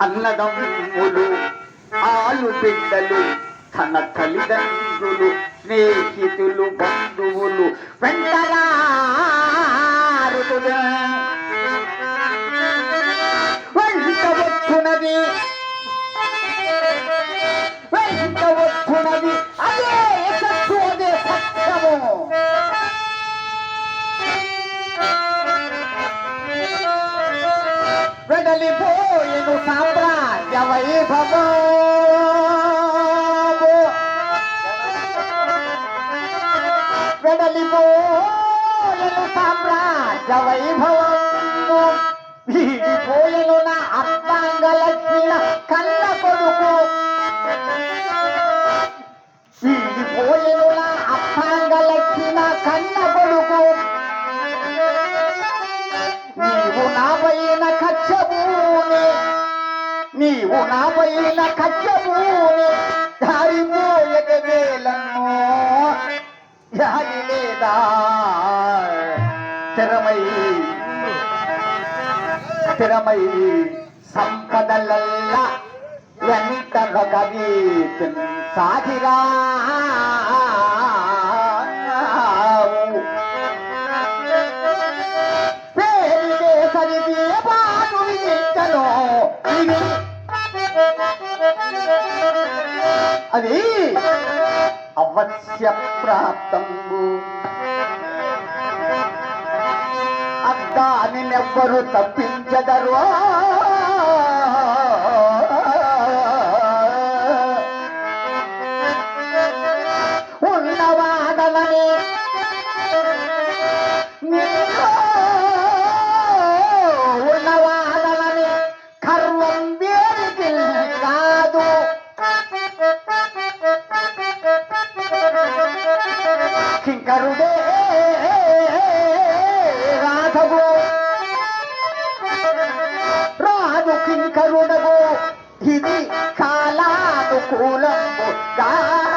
అన్నదమ్ములు ఆలు బిడ్డలు తన తల్లిదండ్రులు స్నేహితులు బంధువులు వెంటరా సామ్రాజ్య వైభవము వెడలిపోయను సామ్రాజ్య వైభవము వీడిపోయను నా అర్థాంగ లక్ష్మిన కన్న కొడుకు. వీడిపోయను నా అర్థాంగ లక్ష్మిన కన్న కొడుకు. నీవు నా పైన కచ్చబూని నీవు నా పైన కచ్చబూని దారిపోయక వేలను దారి లేదా? స్థిరమై స్థిరమై సంపదలల్ల ఎంత గది సాగిరా? పేరుగే సరిది బాను ఇంకలో ఇది అది అవశ్య ప్రాప్తంబు. అద్దాని నెవ్వరు తప్పించదరు ఉన్నవా कर दे राधवो राधु किं करुणवो हिति कालानुकूलं गा